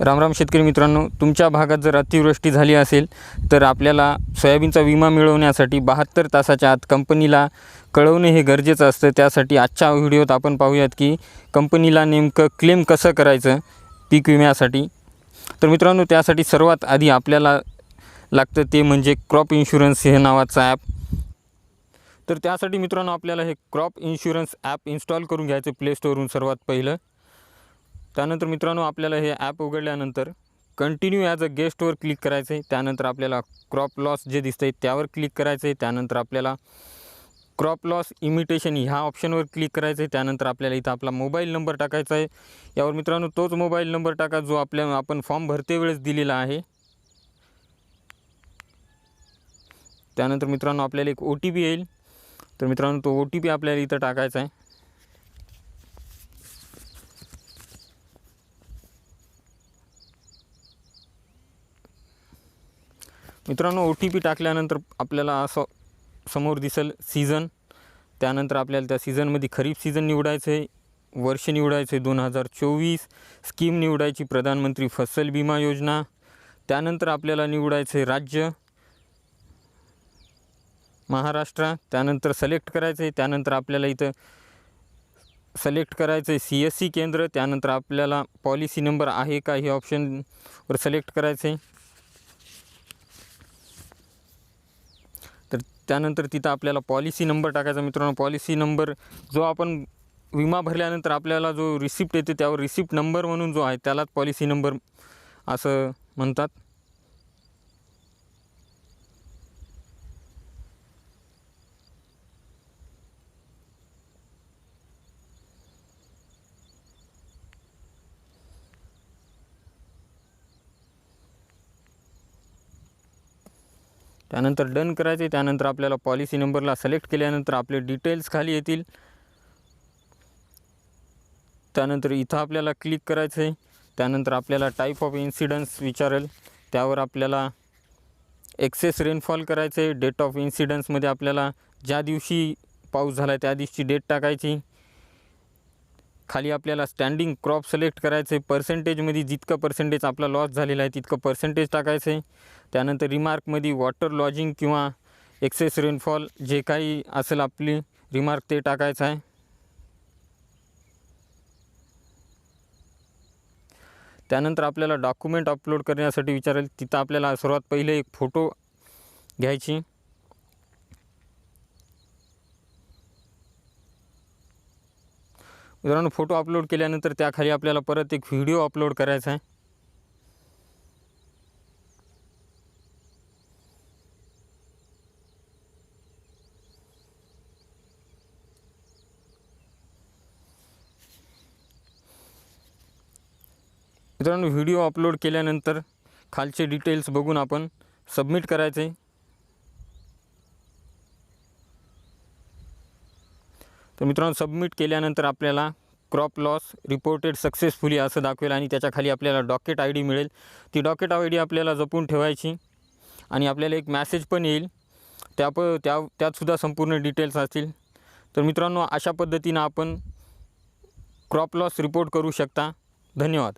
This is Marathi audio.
रामराम शेतकरी मित्रांनो तुमच्या भागात जर अतिवृष्टी झाली असेल तर आपल्याला सोयाबीनचा विमा मिळवण्यासाठी बहात्तर तासाच्या आत कंपनीला कळवणे हे गरजेचं असतं. त्यासाठी आजच्या व्हिडिओत आपण पाहूयात की कंपनीला नेमकं क्लेम कसं करायचं पीक विम्यासाठी. तर मित्रांनो त्यासाठी सर्वात आधी आपल्याला लागतं ते म्हणजे क्रॉप इन्शुरन्स हे नावाचं ॲप. तर त्यासाठी मित्रांनो आपल्याला हे क्रॉप इन्शुरन्स ॲप इन्स्टॉल करून घ्यायचं प्ले सर्वात पहिलं. त्यानंतर मित्रांनो आपल्याला हे ॲप उघडल्यानंतर कंटिन्यू ॲज अ गेस्टवर क्लिक करायचं आहे त्यानंतर आपल्याला क्रॉप लॉस जे दिसतं आहे त्यावर क्लिक करायचं आहे त्यानंतर आपल्याला क्रॉप लॉस इमिटेशन ह्या ऑप्शनवर क्लिक करायचं आहे त्यानंतर आपल्याला इथं आपला मोबाईल नंबर टाकायचा आहे यावर मित्रांनो तोच मोबाईल नंबर टाका जो आपल्या आपण फॉर्म भरते वेळेस दिलेला आहे. त्यानंतर मित्रांनो आपल्याला एक ओ टी पी येईल. तर मित्रांनो तो ओ टी पी आपल्याला इथं टाकायचा आहे मित्रांनो ओ टी पी टाकल्यानंतर आपल्याला असं समोर दिसेल सीझन त्यानंतर आपल्याला त्या सीझनमध्ये खरीप सीझन निवडायचं आहे. वर्ष निवडायचं आहे दोन हजार चोवीस. स्कीम निवडायची प्रधानमंत्री फसल विमा योजना. त्यानंतर आपल्याला निवडायचं आहे राज्य. महाराष्ट्र. त्यानंतर सिलेक्ट करायचं आहे. त्यानंतर आपल्याला इथं सिलेक्ट करायचं आहे सी एस सी केंद्र. त्यानंतर आपल्याला पॉलिसी नंबर आहे का हे ऑप्शनवर सिलेक्ट करायचं आहे. तर त्यानंतर तिथं आपल्याला पॉलिसी नंबर टाकायचा मित्रांनो. पॉलिसी नंबर जो आपण विमा भरल्यानंतर आपल्याला जो रिसिप्ट येते त्यावर रिसिप्ट नंबर म्हणून जो आहे त्यालाच पॉलिसी नंबर असं म्हणतात. त्यानंतर डन करायचे त्यानंतर आपल्याला पॉलिसी नंबरला सिलेक्ट केल्यानंतर आपले डिटेल्स खाली येतील. त्यानंतर इथं आपल्याला क्लिक करायचं आहे त्यानंतर आपल्याला टाईप ऑफ इन्सिडन्स विचारेल. त्यावर आपल्याला एक्सेस रेनफॉल करायचं आहे डेट ऑफ इन्सिडन्समध्ये आपल्याला ज्या दिवशी पाऊस झाला आहे त्या दिवशी डेट टाकायची. खाली आपल्याला स्टँडिंग क्रॉप सिलेक्ट करायचं आहे पर्सेंटेजमध्ये जितकं पर्सेंटेज आपला लॉस झालेला आहे तितकं पर्सेंटेज टाकायचं आहे त्यानंतर रिमार्कमध्ये वॉटर लॉजिंग किंवा एक्सेस रेनफॉल जे काही असेल आपली रिमार्क ते टाकायचं आहे. त्यानंतर आपल्याला डॉक्युमेंट अपलोड करण्यासाठी विचारेल तिथं आपल्याला सर्वात पहिले एक फोटो घ्यायची. मित्रांनो फोटो अपलोड केल्यानंतर त्याखाली आपल्याला परत एक व्हिडिओ अपलोड करायचा आहे. मित्रांनो व्हिडिओ अपलोड केल्यानंतर खालचे डिटेल्स बघून आपण सबमिट करायचे. तर मित्रांनो सबमिट केल्यानंतर आपल्याला क्रॉप लॉस रिपोर्टेड सक्सेसफुली असं दाखवेल आणि त्याच्याखाली आपल्याला डॉकेट आय डी मिळेल. ती डॉकेट आय डी आपल्याला जपून ठेवायची आणि आपल्याला एक मॅसेज पण येईल. त्या प त्या त्यातसुद्धा संपूर्ण डिटेल्स असतील. तर मित्रांनो अशा पद्धतीनं आपण क्रॉप लॉस रिपोर्ट करू शकता. धन्यवाद.